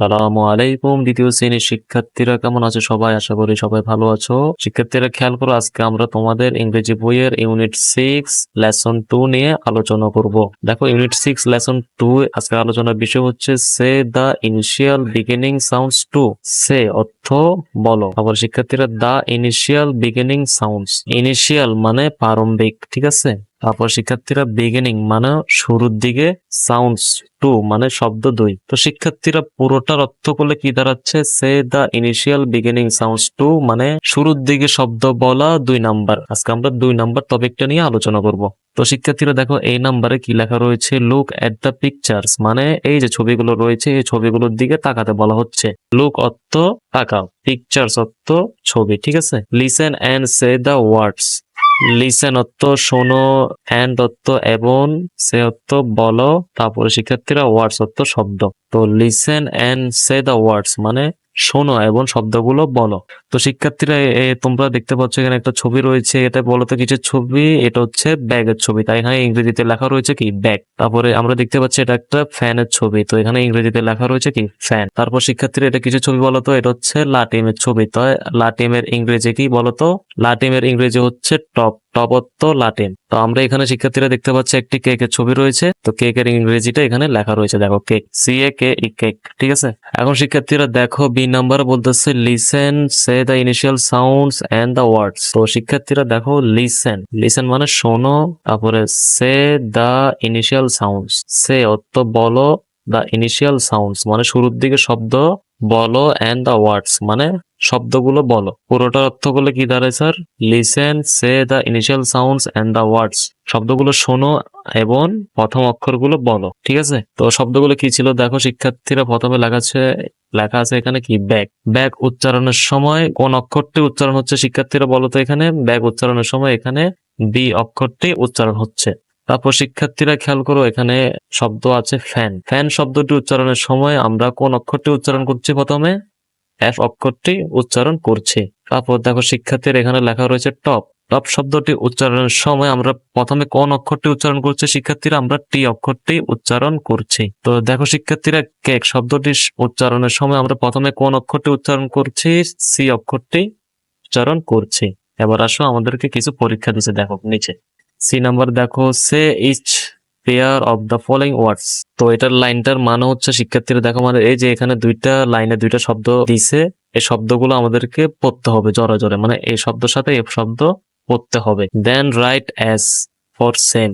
আসসালামু আলাইকুম। দ্বিতীয় শ্রেণির শিক্ষার্থীরা কেমন আছো সবাই? আশা করি সবাই ভালো আছো। শিক্ষার্থীরা খেয়াল করো, আজকে আমরা তোমাদের ইংরেজি বইয়ের ইউনিট সিক্স, লেসন টু নিয়ে আলোচনা করব। দেখো, ইউনিট সিক্স, লেসন টু আজকে আলোচনার বিষয় হচ্ছে say the initial beginning sounds too. সে অর্থ বলো। আবার শিক্ষার্থীরা the initial beginning sounds. Initial মানে প্রারম্ভিক, ঠিক আছে? তারপর শিক্ষার্থীরা বিগিনিং মানে শুরুর দিকে সাউন্ডস টু মানে শব্দ দুই। তো শিক্ষার্থীরা পুরোটার অর্থ করলে কি দাঁড়াচ্ছে? Say the initial beginning sounds too মানে শুরুর দিকে শব্দ বলা দুই নাম্বার আজকে আমরা দুই নাম্বার টপিকটা নিয়ে আলোচনা করব। তো শিক্ষার্থীরা দেখো, এই নাম্বারে কি লেখা রয়েছে? লুক এট দ্য পিকচার্স মানে এই যে ছবিগুলো রয়েছে, এই ছবিগুলোর দিকে তাকাতে বলা হচ্ছে। লুক অর্থ তাকাও পিকচার্স অর্থ ছবি, ঠিক আছে? Listen and say the words listen অর্থ শোনো অ্যান্ড অর্থ এবং সে অর্থ বলো। তারপরে শিক্ষার্থীরা ওয়ার্ডস অর্থ শব্দ। তো listen and say the words মানে শোনো এবং শব্দগুলো বলো। তো শিক্ষার্থীরা তোমরা দেখতে পাচ্ছ এখানে একটা ছবি রয়েছে। এটা বলতো কিছু ছবি, এটা হচ্ছে ব্যাগের ছবি। তাই এখানে ইংরেজিতে লেখা রয়েছে কি? ব্যাগ। তারপরে আমরা দেখতে পাচ্ছি এটা একটা ফ্যানের ছবি। তো এখানে ইংরেজিতে লেখা রয়েছে কি? ফ্যান। তারপর শিক্ষার্থীরা এটা কিছু ছবি বলতো, এটা হচ্ছে লাটিমের ছবি। তো লাটিমের ইংরেজি কি বলতো? লাটিমের ইংরেজি হচ্ছে টপ। টপ লাটিন তো আমরা এখানে শিক্ষার্থীরা দেখতে পাচ্ছি একটি কেকের ছবি রয়েছে। তো কেকের ইংরেজিটা এখানে লেখা রয়েছে, দেখো, cake C A K E cake, ঠিক আছে? এখন শিক্ষার্থীরা দেখো বি নাম্বার বলতেছে listen say the initial sounds and the words তো শিক্ষার্থীরা দেখো লিসেন লিসেন মানে শোনো, তারপরে say the initial sounds say অর্থ বলো দ্য ইনিশিয়াল সাউন্ডস মানে শুরুর দিকে শব্দ, বলো এন্ড দ্য ওয়ার্ডস মানে শব্দগুলো বলো। পুরোটার অর্থ করলে কি দাঁড়ায়, sir? Listen say the initial sounds and the words শব্দগুলো শোনো এবং প্রথম অক্ষরগুলো বলো, ঠিক আছে? তো শব্দগুলো কি ছিল? দেখো, শিক্ষার্থীরা প্রথমে লেখা আছে লেখা আছে এখানে কি? ব্যাগ। ব্যাগ উচ্চারণের সময় কোন অক্ষরটি উচ্চারণ হচ্ছে? শিক্ষার্থীরা বলো তো এখানে, ব্যাগ উচ্চারণের সময় এখানে বি অক্ষরটি উচ্চারণ হচ্ছে। তারপর শিক্ষার্থীরা খেয়াল করো, এখানে শব্দ আছে ফ্যান ফ্যান শব্দটি উচ্চারণের সময় আমরা কোন অক্ষরটি উচ্চারণ করছি প্রথমে? এফ অক্ষরটি উচ্চারণ করছি। তারপর দেখো শিক্ষার্থীর এখানে লেখা রয়েছে টপ। টপ শব্দটি উচ্চারণের সময় আমরা প্রথমে কোন অক্ষরটি উচ্চারণ করছি? শিক্ষার্থীরা আমরা টি অক্ষরটি উচ্চারণ করছি। তো দেখো শিক্ষার্থীরা কেক শব্দটি উচ্চারণের সময় আমরা প্রথমে কোন অক্ষরটি উচ্চারণ করছি? সি অক্ষরটি উচ্চারণ করছি। এবার আসো আমাদেরকে কিছু পরীক্ষা দিচ্ছে দেখো নিচে। সি নাম্বার দেখো, say each pair of the following words তো এটার লাইনটার মানে হচ্ছে শিক্ষার্থীরা, দেখো মানে এই যে এখানে দুইটা লাইনে দুইটা শব্দ দিছে, এই শব্দগুলো আমাদেরকে পড়তে হবে জোরে জোরে মানে এই শব্দের সাথে এই শব্দ পড়তে হবে। Then write S for same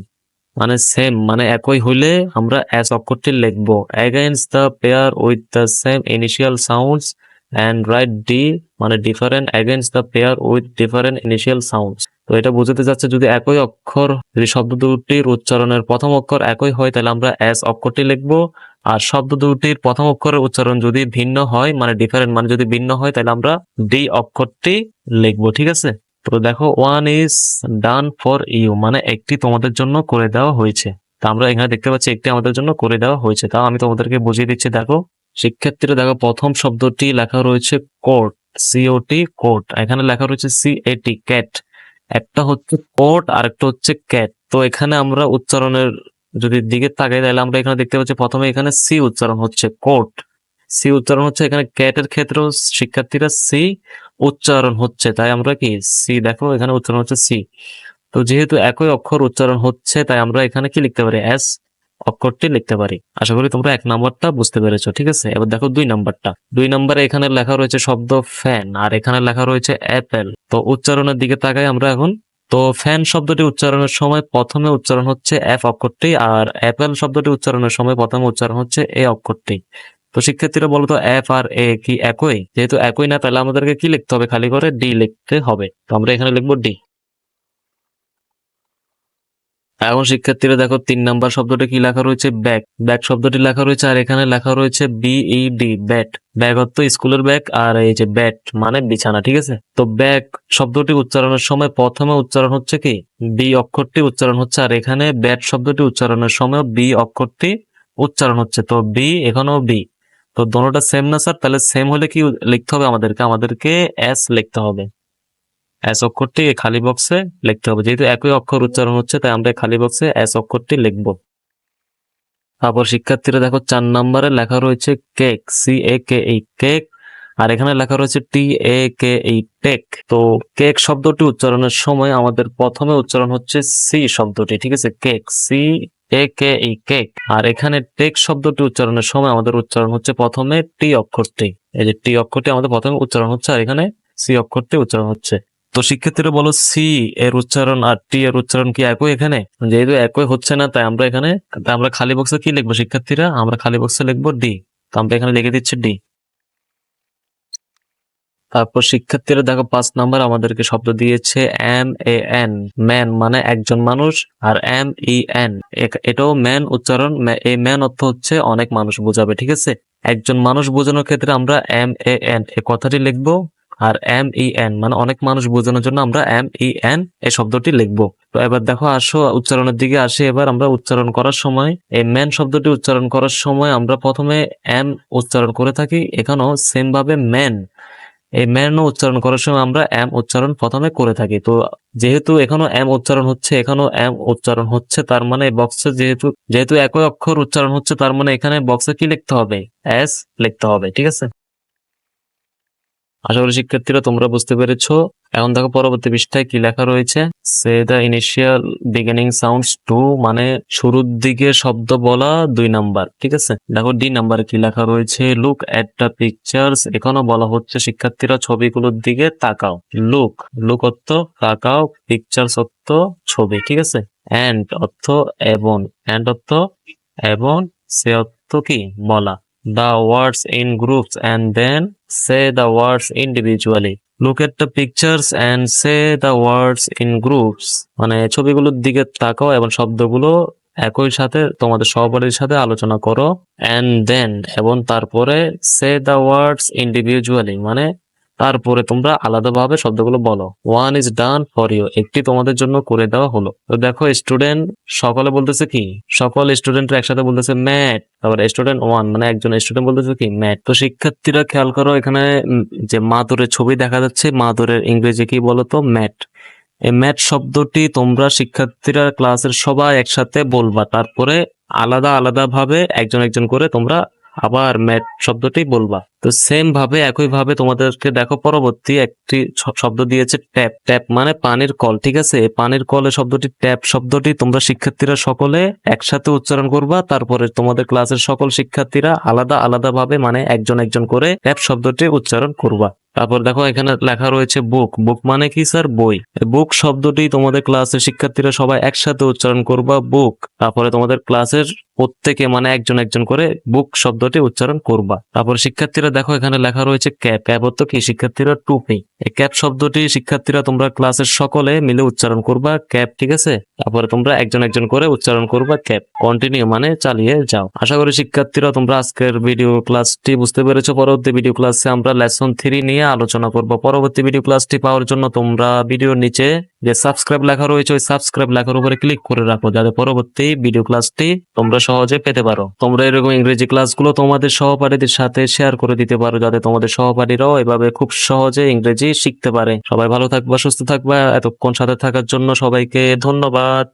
মানে সেম মানে একই হইলে আমরা অ্যাস অক্ষরটি লিখব। Against the pair with the same initial sounds and write D মানে different against the pair with different initial sounds তো এটা বোঝাতে যাচ্ছে যদি একই অক্ষর, যদি শব্দ দুটির উচ্চারণের প্রথম অক্ষর একই হয়, তাহলে আমরা এস অক্ষরটি লিখব। আর শব্দ দুটির প্রথম অক্ষরের উচ্চারণ যদি ভিন্ন হয় মানে ডিফারেন্ট মানে যদি ভিন্ন হয়, তাহলে আমরা ডি অক্ষরটি লিখব, ঠিক আছে? তো দেখো one is done for you মানে একটি তোমাদের জন্য করে দেওয়া হয়েছে। তা আমরা এখানে দেখতে পাচ্ছি একটি আমাদের জন্য করে দেওয়া হয়েছে। তাও আমি তোমাদেরকে বুঝিয়ে দিচ্ছি, দেখো। শিক্ষার্থীরা, দেখো, প্রথম শব্দটি লেখা রয়েছে কোট সিওটি কোট এখানে লেখা রয়েছে সি এটি ক্যাট একটা হচ্ছে কট আর একটা হচ্ছে ক্যাট তো এখানে আমরা উচ্চারণের যদি দিকে তাকাই, তাহলে আমরা এখানে দেখতে পাচ্ছি প্রথমে এখানে সি উচ্চারণ হচ্ছে কোট সি উচ্চারণ হচ্ছে এখানে ক্যাটের ক্ষেত্রেও শিক্ষার্থীরা সি উচ্চারণ হচ্ছে। তাই আমরা কি? সি দেখো, এখানে উচ্চারণ হচ্ছে সি তো যেহেতু একই অক্ষর উচ্চারণ হচ্ছে, তাই আমরা এখানে কি লিখতে পারি? এস অক্ষরটি লিখতে পারি। আশা করি তোমরা এক নাম্বারটা বুঝতে পেরেছ, ঠিক আছে? এবার দেখো দুই নাম্বারটা। দুই নাম্বারে এখানে লেখা রয়েছে শব্দ ফ্যান, আর এখানে লেখা রয়েছে অ্যাপেল। তো উচ্চারণের দিকে তাকাই আমরা এখন। তো ফ্যান শব্দটি উচ্চারণের সময় প্রথমে উচ্চারণ হচ্ছে এফ অক্ষরটি, আর অ্যাপেল শব্দটি উচ্চারণের সময় প্রথমে উচ্চারণ হচ্ছে এ অক্ষরটি। তো শিক্ষার্থীরা বলতো এফ আর এ কি একই? যেহেতু একই না, তাহলে আমাদেরকে কি লিখতে হবে? খালি করে ডি লিখতে হবে। তো আমরা এখানে লিখব ডি। এখন শিক্ষার্থীরা দেখো, তিন নাম্বার শব্দটি কি লেখা রয়েছে? ব্যাগ। ব্যাগ শব্দটি লেখা রয়েছে, আর এখানে লেখা রয়েছে বিই ডি ব্যাট। ব্যাগ অর্থ স্কুলের ব্যাগ, আর এই যে ব্যাট মানে বিছানা, ঠিক আছে? তো ব্যাগ শব্দটি উচ্চারণের সময় প্রথমে উচ্চারণ হচ্ছে কি? বি অক্ষরটি উচ্চারণ হচ্ছে, আর এখানে ব্যাট শব্দটি উচ্চারণের সময় বি অক্ষরটি উচ্চারণ হচ্ছে। তো বি এখানেও বি তো দোনোটা সেম না স্যার তাহলে সেম হলে কি লিখতে হবে আমাদেরকে? আমাদেরকে এস লিখতে হবে। এস অক্ষরটি খালি বক্সে লিখতে হবে। যেহেতু একই অক্ষর উচ্চারণ হচ্ছে, তাই আমরা খালি বক্সে এস অক্ষরটি লিখব। তারপর শিক্ষার্থীরা দেখো, চার নম্বরে লেখা রয়েছে কেক সি এ কে এই কেক। আর এখানে লেখা রয়েছে টি এ কে এই টেক। তো কেক শব্দটি উচ্চারণের সময় আমাদের প্রথমে উচ্চারণ হচ্ছে সি শব্দটি, ঠিক আছে? কেক সি এ কে এই কেক। আর এখানে টেক শব্দটি উচ্চারণের সময় আমাদের উচ্চারণ হচ্ছে প্রথমে টি অক্ষরটি। এই যে টি অক্ষরটি আমাদের প্রথমে উচ্চারণ হচ্ছে, আর এখানে সি অক্ষরটি উচ্চারণ হচ্ছে। তো শিক্ষার্থীরা বলো, সি এর উচ্চারণ আর টি এর উচ্চারণ কি একই এখানে? যেহেতু একই হচ্ছে না, তাই আমরা এখানে আমরা খালি বক্সে কি লিখব শিক্ষার্থীরা? আমরা খালি বক্সে লিখব ডি। তো আমরা এখানে লিখে দিচ্ছি ডি। তারপর শিক্ষার্থীরা দেখো, পাঁচ নাম্বার আমাদেরকে শব্দ দিয়েছে এম এ এন। ম্যান মানে একজন মানুষ আর এম ই এন। এটাও ম্যান উচ্চারণ। এই ম্যান অর্থ হচ্ছে অনেক মানুষ বোঝাবে, ঠিক আছে? একজন মানুষ বোঝানোর ক্ষেত্রে আমরা এম এ এন। এ কথাটি লিখব আর এম ই এন মানে অনেক মানুষ বোঝানোর জন্য আমরা এম ই এন এই শব্দটি লিখব। তো এবার দেখো, আসো, উচ্চারণের দিকে আসি। এবার আমরা উচ্চারণ করার সময়, এই ম্যান শব্দটি উচ্চারণ করার সময় আমরা প্রথমে এম উচ্চারণ করে থাকি। এখানেও সেম ভাবে ম্যান এই ম্যানও উচ্চারণ করার সময় আমরা এম উচ্চারণ প্রথমে করে থাকি। তো যেহেতু এখানেও এম উচ্চারণ হচ্ছে, এখানেও এম উচ্চারণ হচ্ছে, তার মানে বক্সে যেহেতু যেহেতু একই অক্ষর উচ্চারণ হচ্ছে, তার মানে এখানে বক্সে কি লিখতে হবে? এস লিখতে হবে, ঠিক আছে? আশা করি শিক্ষার্থীরা তোমরা বুঝতে পেরেছ। এখন দেখো পরবর্তী পৃষ্ঠায় কি লেখা রয়েছে? Say the initial beginning sounds too মানে শুরুর দিকে শব্দ বলা দুই নাম্বার, ঠিক আছে? দেখো ডি নাম্বারে কি লেখা রয়েছে? লুক এট দ্য পিকচার্স এখানেও বলা হচ্ছে শিক্ষার্থীরা ছবিগুলোর দিকে তাকাও। লুক লুক অর্থ তাকাও পিকচার্স অর্থ ছবি, ঠিক আছে? অ্যান্ড অর্থ এবং অ্যান্ড অর্থ এবং, সে অর্থ কি? বলা। The words in groups and then say the words individually. Look at the pictures and say the words in groups. মানে ছবিগুলোর দিকে তাকাও এবং শব্দগুলো একই সাথে তোমাদের সহপাঠীর সাথে আলোচনা করো and then এবং তারপরে say the words individually মানে তারপরে তোমরা আলাদাভাবে শব্দগুলো বলো। One is done for you একটি তোমাদের জন্য করে দেওয়া হলো। তো দেখো স্টুডেন্ট সকলে বলতেছে কি? সকল স্টুডেন্ট একসাথে বলতেছে ম্যাট। তারপর স্টুডেন্ট ওয়ান মানে একজন স্টুডেন্ট বলতেছে কি? ম্যাট। তো শিক্ষার্থীরা খেয়াল করো, এখানে যে মাদুরের ছবি দেখা যাচ্ছে, মাদুরের ইংরেজি কি বলতো? ম্যাট। এই ম্যাট শব্দটি তোমরা শিক্ষার্থীরা ক্লাসের সবাই একসাথে বলবা। তারপরে আলাদা আলাদা ভাবে একজন একজন করে তোমরা আবার ম্যাট শব্দটি বলবা। তো সেম ভাবে একই ভাবে তোমাদেরকে দেখো পরবর্তী একটি শব্দ দিয়েছে ট্যাপ ট্যাপ মানে পানির কল, ঠিক আছে? পানির কলের শব্দটি ট্যাপ শব্দটি তোমরা শিক্ষার্থীরা সকলে একসাথে উচ্চারণ করবা, তারপরে তোমাদের ক্লাসের সকল শিক্ষার্থীরা আলাদা আলাদা ভাবে মানে একজন একজন করে ট্যাপ শব্দটি উচ্চারণ করবা। তারপর দেখো এখানে লেখা রয়েছে বুক বুক মানে কি স্যার বই। বুক শব্দটি তোমাদের ক্লাসের শিক্ষার্থীরা সবাই একসাথে উচ্চারণ করবা বুক তারপরে তোমাদের ক্লাসের প্রত্যেকে মানে একজন একজন করে বুক শব্দটি উচ্চারণ করবা। তারপর শিক্ষার্থীরা দেখো এখানে লেখা রয়েছে ক্যাপ। ক্যাপ অর্থ কি? শিক্ষার্থীরা টুপি এই ক্যাপ শব্দটি শিক্ষার্থীরা তোমরা ক্লাসের সকলে মিলে উচ্চারণ করবা। ক্যাপ, ঠিক আছে? তারপরে তোমরা একজন একজন করে উচ্চারণ করবা ক্যাপ। কন্টিনিউ মানে চালিয়ে যাও। আশা করি শিক্ষার্থীরা তোমরা আজকের ভিডিও ক্লাসটি বুঝতে পেরেছ। পরবর্তী ভিডিও ক্লাসে আমরা লেসন থ্রি নিয়ে আলোচনা করব। পরবর্তী ভিডিও ক্লাসটি পাওয়ার জন্য তোমরা ভিডিওর নিচে যে সাবস্ক্রাইব লেখা রয়েছে, ওই সাবস্ক্রাইব লেখার উপরে ক্লিক করে রাখো, যাতে পরবর্তী ভিডিও ক্লাসটি তোমরা সহজে পেতে পারো। তোমরা এরকম ইংরেজি ক্লাসগুলো তোমাদের সহপাঠীদের সাথে শেয়ার করে দিতে পারো, যাতে তোমাদের সহপাঠীরাও এভাবে খুব সহজে ইংরেজি শিখতে পারে। সবাই ভালো থাকবা, সুস্থ থাকবা, এতক্ষণ সাথে থাকার জন্য সবাইকে ধন্যবাদ।